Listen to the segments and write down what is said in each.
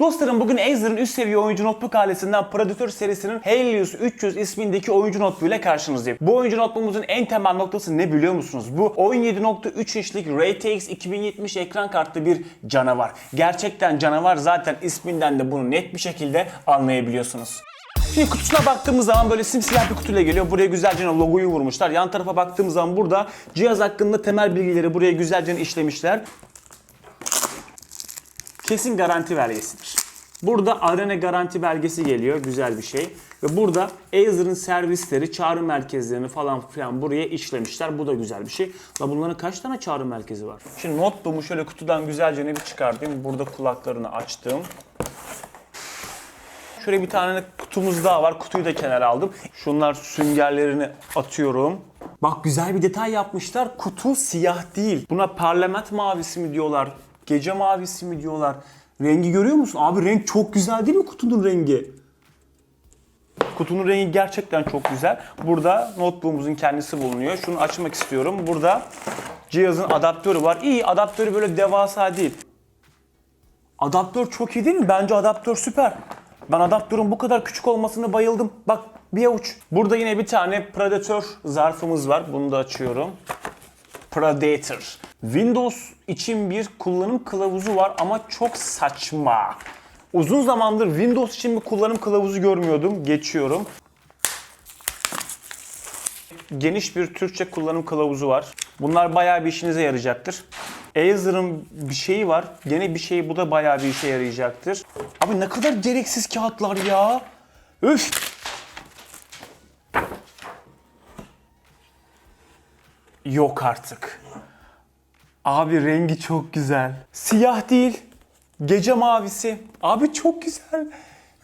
Dostlarım bugün Acer'ın üst seviye oyuncu notebook ailesinden Predator serisinin Helios 300 ismindeki oyuncu notebook ile karşınızdayım. Bu oyuncu notebook'umuzun en temel noktası ne biliyor musunuz? Bu 17.3 inçlik RTX 2070 ekran kartlı bir canavar. Gerçekten canavar zaten isminden de bunu net bir şekilde anlayabiliyorsunuz. Şimdi kutusuna baktığımız zaman böyle simsiyah bir kutuyla geliyor. Buraya güzelce logoyu vurmuşlar. Yan tarafa baktığımız zaman burada cihaz hakkında temel bilgileri buraya güzelce işlemişler kesin garanti belgesidir. Burada Arena garanti belgesi geliyor. Güzel bir şey. Ve burada Acer'ın servisleri, çağrı merkezlerini falan filan buraya işlemişler. Bu da güzel bir şey. La bunların kaç tane çağrı merkezi var? Şimdi notebook'u şöyle kutudan güzelce bir çıkartayım. Burada kulaklarını açtım. Şöyle bir tane kutumuz daha var. Kutuyu da kenara aldım. Şunlar süngerlerini atıyorum. Bak güzel bir detay yapmışlar. Kutu siyah değil. Buna parlament mavisi mi diyorlar? Gece mavisi mi diyorlar? Rengi görüyor musun? Abi renk çok güzel değil mi kutunun rengi? Kutunun rengi gerçekten çok güzel. Burada notebook'umuzun kendisi bulunuyor. Şunu açmak istiyorum. Burada cihazın adaptörü var. İyi adaptörü böyle devasa değil. Adaptör çok iyi değil mi? Bence adaptör süper. Ben adaptörün bu kadar küçük olmasına bayıldım. Bak bir avuç. Burada yine bir tane Predator zarfımız var. Bunu da açıyorum. Predator. Windows için bir kullanım kılavuzu var ama çok saçma. Uzun zamandır Windows için bir kullanım kılavuzu görmüyordum. Geçiyorum. Geniş bir Türkçe kullanım kılavuzu var. Bunlar bayağı bir işinize yarayacaktır. Acer'ın bir şeyi var. Gene bir şey bu da bayağı bir işe yarayacaktır. Abi ne kadar gereksiz kağıtlar ya. Üf. Yok artık. Abi rengi çok güzel. Siyah değil, gece mavisi. Abi çok güzel.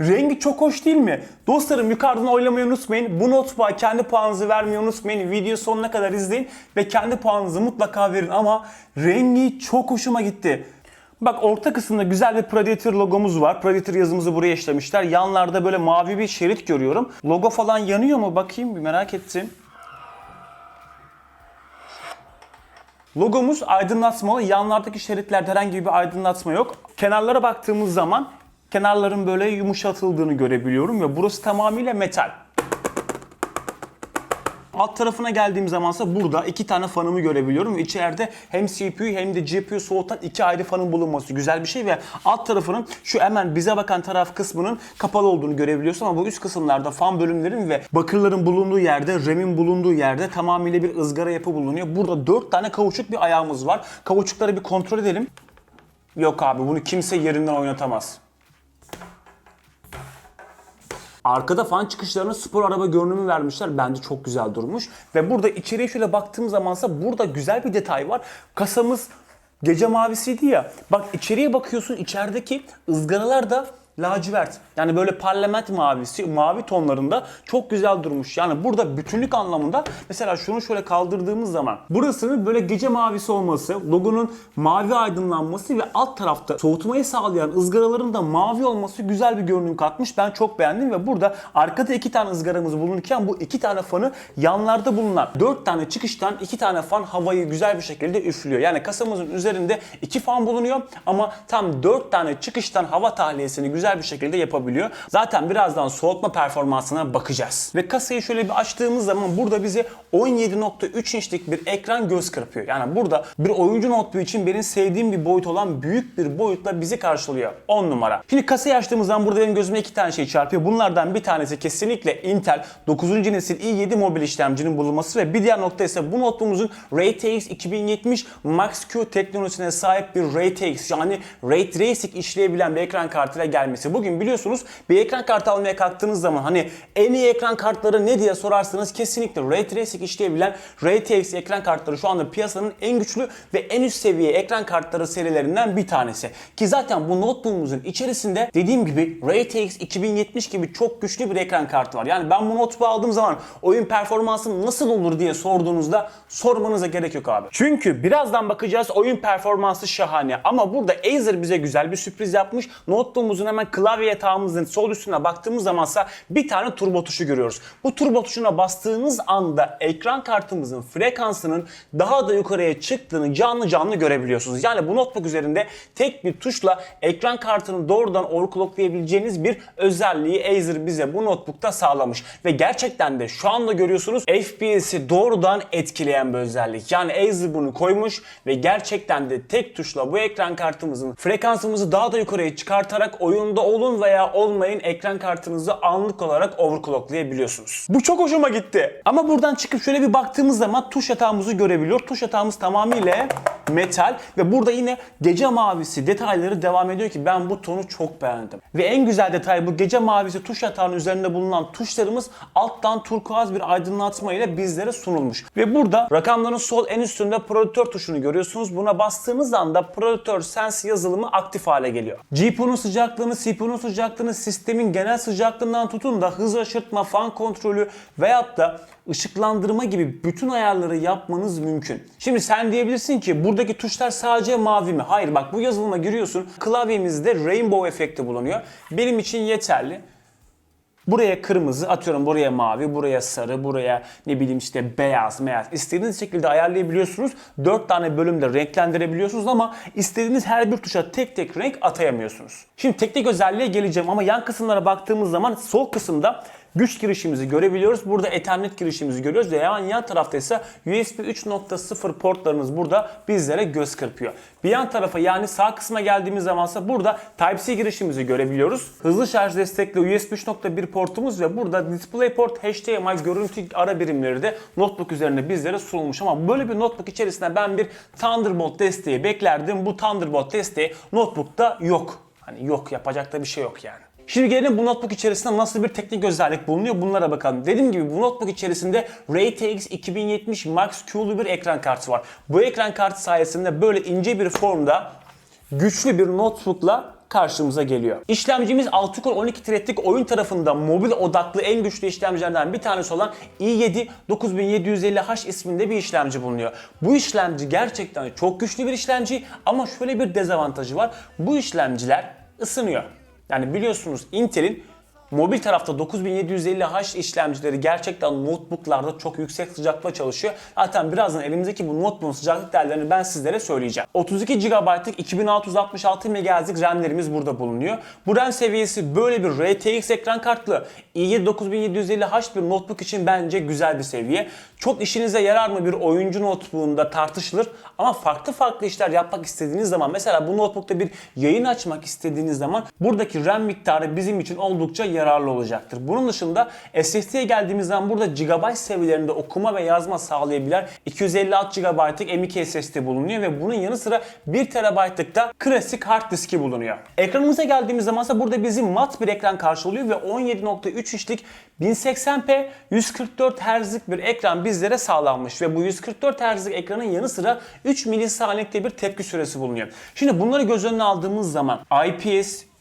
Rengi çok hoş değil mi? Dostlarım yukarıdan oylamayı unutmayın. Bu notebook'a kendi puanınızı vermeyi unutmayın. Video sonuna kadar izleyin ve kendi puanınızı mutlaka verin ama rengi çok hoşuma gitti. Bak orta kısımda güzel bir Predator logomuz var. Predator yazımızı buraya işlemişler. Yanlarda böyle mavi bir şerit görüyorum. Logo falan yanıyor mu? Bakayım bir merak ettim. Logomuz aydınlatmalı. Yanlardaki şeritlerde herhangi bir aydınlatma yok. Kenarlara baktığımız zaman kenarların böyle yumuşatıldığını görebiliyorum ve burası tamamıyla metal. Alt tarafına geldiğim zamansa burada iki tane fanımı görebiliyorum içeride hem CPU hem de GPU soğutan iki ayrı fanın bulunması güzel bir şey ve alt tarafının şu hemen bize bakan taraf kısmının kapalı olduğunu görebiliyorsun ama bu üst kısımlarda fan bölümlerin ve bakırların bulunduğu yerde, RAM'in bulunduğu yerde tamamıyla bir ızgara yapı bulunuyor. Burada dört tane kauçuk bir ayağımız var. Kauçukları bir kontrol edelim. Yok abi bunu kimse yerinden oynatamaz. Arkada fan çıkışlarına spor araba görünümü vermişler. Bence çok güzel durmuş. Ve burada içeriye şöyle baktığım zamansa burada güzel bir detay var. Kasamız gece mavisiydi ya. Bak içeriye bakıyorsun içerideki ızgaralar da lacivert. Yani böyle parlament mavisi, mavi tonlarında çok güzel durmuş. Yani burada bütünlük anlamında mesela şunu şöyle kaldırdığımız zaman burasının böyle gece mavisi olması, logonun mavi aydınlanması ve alt tarafta soğutmayı sağlayan ızgaraların da mavi olması güzel bir görünüm katmış. Ben çok beğendim ve burada arkada iki tane ızgaramız bulunurken bu iki tane fanı yanlarda bulunan dört tane çıkıştan iki tane fan havayı güzel bir şekilde üflüyor. Yani kasamızın üzerinde iki fan bulunuyor ama tam dört tane çıkıştan hava tahliyesini güzel bir şekilde yapabiliyor. Zaten birazdan soğutma performansına bakacağız. Ve kasayı şöyle bir açtığımız zaman burada bize 17.3 inçlik bir ekran göz kırpıyor. Yani burada bir oyuncu notebook için benim sevdiğim bir boyut olan büyük bir boyutla bizi karşılıyor. 10 numara. Şimdi kasayı açtığımız zaman burada benim gözüme iki tane şey çarpıyor. Bunlardan bir tanesi kesinlikle Intel 9. nesil i7 mobil işlemcinin bulunması ve bir diğer nokta ise bu notebook'umuzun RTX 2070 Max-Q teknolojisine sahip bir RTX yani Ray Tracing işleyebilen bir ekran kartıyla gelmesi. Bugün biliyorsunuz bir ekran kartı almaya kalktığınız zaman hani en iyi ekran kartları ne diye sorarsanız kesinlikle Ray Tracing işleyebilen RTX ekran kartları şu anda piyasanın en güçlü ve en üst seviye ekran kartları serilerinden bir tanesi. Ki zaten bu notebook'umuzun içerisinde dediğim gibi RTX 2070 gibi çok güçlü bir ekran kartı var. Yani ben bu notebook'u aldığım zaman oyun performansı nasıl olur diye sorduğunuzda sormanıza gerek yok abi. Çünkü birazdan bakacağız oyun performansı şahane ama burada Acer bize güzel bir sürpriz yapmış. Notebook'umuzun hemen hemen klavye yatağımızın sol üstüne baktığımız zamansa bir tane turbo tuşu görüyoruz. Bu turbo tuşuna bastığınız anda ekran kartımızın frekansının daha da yukarıya çıktığını canlı canlı görebiliyorsunuz. Yani bu notebook üzerinde tek bir tuşla ekran kartını doğrudan overclocklayabileceğiniz bir özelliği Acer bize bu notebookta sağlamış. Ve gerçekten de şu anda görüyorsunuz FPS'i doğrudan etkileyen bir özellik. Yani Acer bunu koymuş ve gerçekten de tek tuşla bu ekran kartımızın frekansımızı daha da yukarıya çıkartarak oyunda olun veya olmayın ekran kartınızı anlık olarak overclocklayabiliyorsunuz. Bu çok hoşuma gitti. Ama buradan çıkıp şöyle bir baktığımız zaman tuş yatağımızı görebiliyor. Tuş yatağımız tamamıyla metal ve burada yine gece mavisi detayları devam ediyor ki ben bu tonu çok beğendim. Ve en güzel detay bu gece mavisi tuş yatağının üzerinde bulunan tuşlarımız alttan turkuaz bir aydınlatma ile bizlere sunulmuş. Ve burada rakamların sol en üstünde prodüktör tuşunu görüyorsunuz. Buna bastığınız anda prodüktör sense yazılımı aktif hale geliyor. GPU'nun sıcaklığını, CPU'nun sıcaklığını, sistemin genel sıcaklığından tutun da hız aşırtma, fan kontrolü veyahut da ışıklandırma gibi bütün ayarları yapmanız mümkün. Şimdi sen diyebilirsin ki buradaki tuşlar sadece mavi mi? Hayır bak bu yazılıma giriyorsun. Klavyemizde rainbow efekti bulunuyor. Benim için yeterli. Buraya kırmızı, atıyorum buraya mavi, buraya sarı, buraya ne bileyim işte beyaz, beyaz. İstediğiniz şekilde ayarlayabiliyorsunuz. 4 tane bölümde renklendirebiliyorsunuz ama istediğiniz her bir tuşa tek tek renk atayamıyorsunuz. Şimdi teknik özelliğe geleceğim ama yan kısımlara baktığımız zaman sol kısımda güç girişimizi görebiliyoruz. Burada Ethernet girişimizi görüyoruz ve yan, yan tarafta ise USB 3.0 portlarımız burada bizlere göz kırpıyor. Bir yan tarafa yani sağ kısma geldiğimiz zamansa burada Type-C girişimizi görebiliyoruz. Hızlı şarj destekli USB 3.1 portumuz ve burada DisplayPort HDMI görüntü ara birimleri de notebook üzerinde bizlere sunulmuş ama böyle bir notebook içerisinde ben bir Thunderbolt desteği beklerdim. Bu Thunderbolt desteği notebook'ta yok. Hani yok yapacak da bir şey yok yani. Şimdi gelelim bu notebook içerisinde nasıl bir teknik özellik bulunuyor bunlara bakalım. Dediğim gibi bu notebook içerisinde RTX 2070 Max Q'lu bir ekran kartı var. Bu ekran kartı sayesinde böyle ince bir formda güçlü bir notebookla karşımıza geliyor. İşlemcimiz 6 core 12 threadlik oyun tarafında mobil odaklı en güçlü işlemcilerden bir tanesi olan i7 9750H isminde bir işlemci bulunuyor. Bu işlemci gerçekten çok güçlü bir işlemci ama şöyle bir dezavantajı var. Bu işlemciler ısınıyor. Yani biliyorsunuz Intel'in mobil tarafta 9750H işlemcileri gerçekten notebooklarda çok yüksek sıcaklıkla çalışıyor. Zaten birazdan elimizdeki bu notebook'un sıcaklık değerlerini ben sizlere söyleyeceğim. 32 GB'lık 2666 MHz'lik RAM'lerimiz burada bulunuyor. Bu RAM seviyesi böyle bir RTX ekran kartlı i7 9750H bir notebook için bence güzel bir seviye. Çok işinize yarar mı bir oyuncu notebook'unda tartışılır ama farklı farklı işler yapmak istediğiniz zaman mesela bu notebook'ta bir yayın açmak istediğiniz zaman buradaki RAM miktarı bizim için oldukça yararlı olacaktır. Bunun dışında SSD'ye geldiğimiz zaman burada GB seviyelerinde okuma ve yazma sağlayabilen 256 GB'lık M.2 SSD bulunuyor ve bunun yanı sıra 1 TB'lık da klasik hard diski bulunuyor. Ekranımıza geldiğimiz zaman ise burada bizi mat bir ekran karşılıyor ve 17.3 inçlik 1080p 144 Hz'lik bir ekran bizlere sağlanmış ve bu 144 Hz'lik ekranın yanı sıra 3 milisaniyekte bir tepki süresi bulunuyor. Şimdi bunları göz önüne aldığımız zaman IPS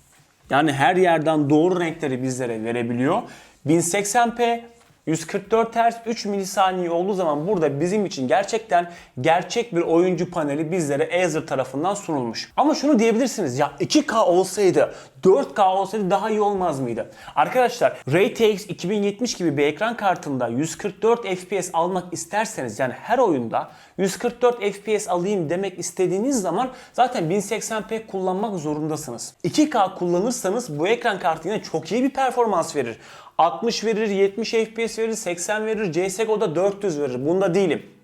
yani her yerden doğru renkleri bizlere verebiliyor. 1080p 144 Hz 3 milisaniye olduğu zaman burada bizim için gerçekten gerçek bir oyuncu paneli bizlere Acer tarafından sunulmuş. Ama şunu diyebilirsiniz ya 2K olsaydı 4K olsaydı daha iyi olmaz mıydı? Arkadaşlar RTX 2070 gibi bir ekran kartında 144 FPS almak isterseniz yani her oyunda 144 FPS alayım demek istediğiniz zaman zaten 1080p kullanmak zorundasınız. 2K kullanırsanız bu ekran kartı yine çok iyi bir performans verir. 60 verir, 70 FPS verir, 80 verir, CSGO'da 400 verir. Bunda değilim.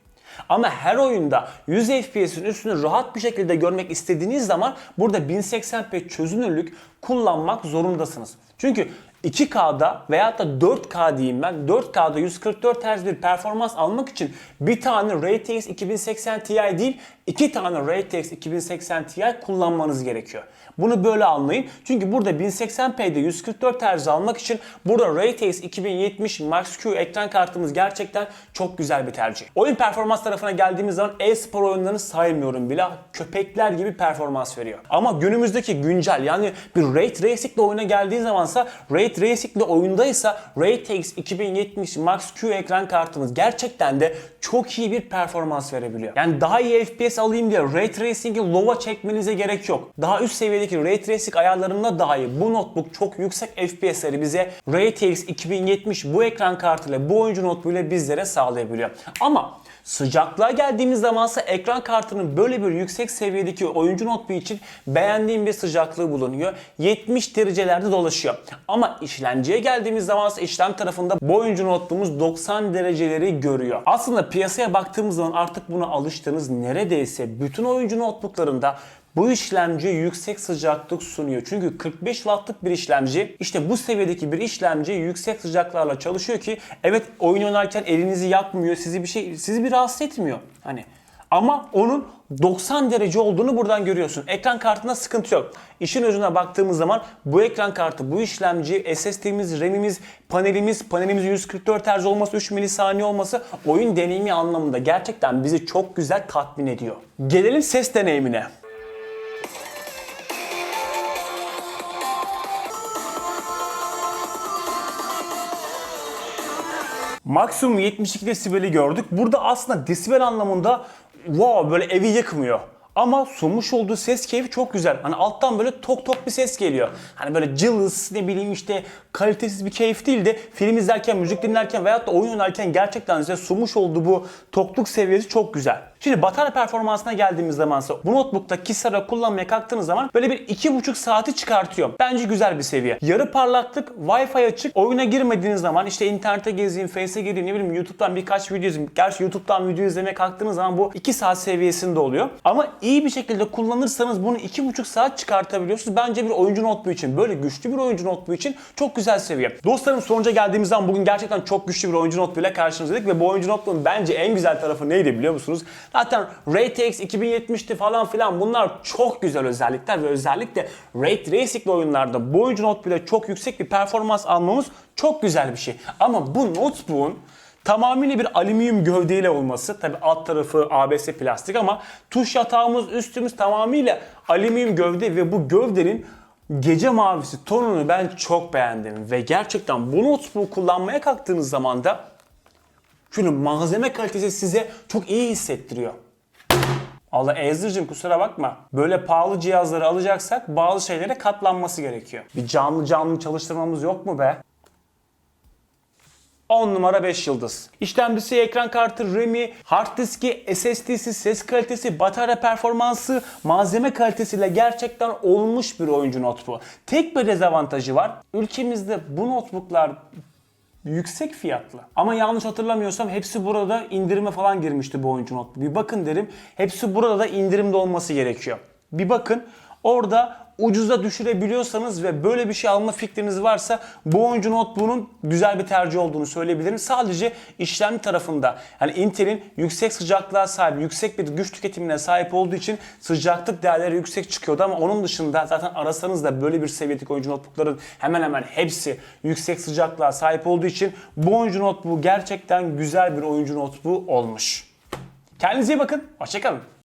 Ama her oyunda 100 FPS'in üstünü rahat bir şekilde görmek istediğiniz zaman burada 1080p çözünürlük kullanmak zorundasınız. Çünkü 2K'da veya da 4K diyeyim ben 4K'da 144 Hz bir performans almak için bir tane RTX 2080 Ti değil iki tane RTX 2080 Ti kullanmanız gerekiyor. Bunu böyle anlayın. Çünkü burada 1080p'de 144 Hz almak için burada RTX 2070 Max Q ekran kartımız gerçekten çok güzel bir tercih. Oyun performans tarafına geldiğimiz zaman e-spor oyunlarını saymıyorum bile. Köpekler gibi performans veriyor. Ama günümüzdeki güncel yani bir Ray Tracing ile oyuna geldiği zamansa Ray Ray Tracing'li oyundaysa RayTX 2070 Max Q ekran kartımız gerçekten de çok iyi bir performans verebiliyor. Yani daha iyi FPS alayım diye Ray Tracing'i low'a çekmenize gerek yok. Daha üst seviyedeki Ray Tracing ayarlarında dahi bu notebook çok yüksek FPS'leri bize RayTX 2070 bu ekran kartıyla bu oyuncu notebook'uyla bizlere sağlayabiliyor. Ama Sıcaklığa geldiğimiz zamansa ekran kartının böyle bir yüksek seviyedeki oyuncu notebook için beğendiğim bir sıcaklığı bulunuyor. 70 derecelerde dolaşıyor. Ama işlemciye geldiğimiz zamansa işlem tarafında bu oyuncu notebook'umuz 90 dereceleri görüyor. Aslında piyasaya baktığımız zaman artık buna alıştığınız neredeyse bütün oyuncu notebooklarında bu işlemci yüksek sıcaklık sunuyor. Çünkü 45 wattlık bir işlemci işte bu seviyedeki bir işlemci yüksek sıcaklarla çalışıyor ki evet oyun oynarken elinizi yakmıyor, sizi bir şey sizi bir rahatsız etmiyor. Hani ama onun 90 derece olduğunu buradan görüyorsun. Ekran kartında sıkıntı yok. İşin özüne baktığımız zaman bu ekran kartı, bu işlemci, SSD'miz, RAM'imiz, panelimiz, panelimiz 144 Hz olması, 3 milisaniye olması oyun deneyimi anlamında gerçekten bizi çok güzel tatmin ediyor. Gelelim ses deneyimine. Maksimum 72 desibeli gördük. Burada aslında desibel anlamında wow böyle evi yıkmıyor. Ama sunmuş olduğu ses keyfi çok güzel. Hani alttan böyle tok tok bir ses geliyor. Hani böyle cılız ne bileyim işte kalitesiz bir keyif değil de film izlerken, müzik dinlerken veyahut da oyun oynarken gerçekten size sunmuş olduğu bu tokluk seviyesi çok güzel. Şimdi batarya performansına geldiğimiz zamansa bu notebook'ta Kisara kullanmaya kalktığınız zaman böyle bir 2,5 saati çıkartıyor. Bence güzel bir seviye. Yarı parlaklık, Wi-Fi açık. Oyuna girmediğiniz zaman işte internete gezeyim, Face'e gireyim, ne bileyim YouTube'dan birkaç video izleyeyim. Gerçi YouTube'dan video izlemeye kalktığınız zaman bu 2 saat seviyesinde oluyor. Ama iyi bir şekilde kullanırsanız bunu 2,5 saat çıkartabiliyorsunuz. Bence bir oyuncu notebook için, böyle güçlü bir oyuncu notebook için çok güzel seviye. Dostlarım sonuca geldiğimiz zaman bugün gerçekten çok güçlü bir oyuncu notebook ile karşınızdaydık ve bu oyuncu notebook'un bence en güzel tarafı neydi biliyor musunuz? Zaten RayTX 2070'ti falan filan bunlar çok güzel özellikler ve özellikle Ray Tracing'li oyunlarda bu oyuncu notebook ile çok yüksek bir performans almamız çok güzel bir şey. Ama bu notebook'un tamamıyla bir alüminyum gövdeyle olması. Tabi alt tarafı ABS plastik ama tuş yatağımız, üstümüz tamamıyla alüminyum gövde ve bu gövdenin gece mavisi tonunu ben çok beğendim. Ve gerçekten bu notebook kullanmaya kalktığınız zaman da şunun malzeme kalitesi size çok iyi hissettiriyor. Allah Ezra'cığım kusura bakma. Böyle pahalı cihazları alacaksak bazı şeylere katlanması gerekiyor. Bir canlı canlı çalıştırmamız yok mu be? 10 numara 5 yıldız. İşlemcisi, ekran kartı, RAM'i, hard diski, SSD'si, ses kalitesi, batarya performansı, malzeme kalitesiyle gerçekten olmuş bir oyuncu notebook. Tek bir dezavantajı var. Ülkemizde bu notebooklar yüksek fiyatlı. Ama yanlış hatırlamıyorsam hepsi burada indirime falan girmişti bu oyuncu notebook. Bir bakın derim. Hepsi burada da indirimde olması gerekiyor. Bir bakın. Orada ucuza düşürebiliyorsanız ve böyle bir şey alma fikriniz varsa bu oyuncu notebook'un güzel bir tercih olduğunu söyleyebilirim. Sadece işlem tarafında yani Intel'in yüksek sıcaklığa sahip, yüksek bir güç tüketimine sahip olduğu için sıcaklık değerleri yüksek çıkıyordu ama onun dışında zaten arasanız da böyle bir seviyedeki oyuncu notebookların hemen hemen hepsi yüksek sıcaklığa sahip olduğu için bu oyuncu notebook gerçekten güzel bir oyuncu notebook olmuş. Kendinize iyi bakın. Hoşçakalın.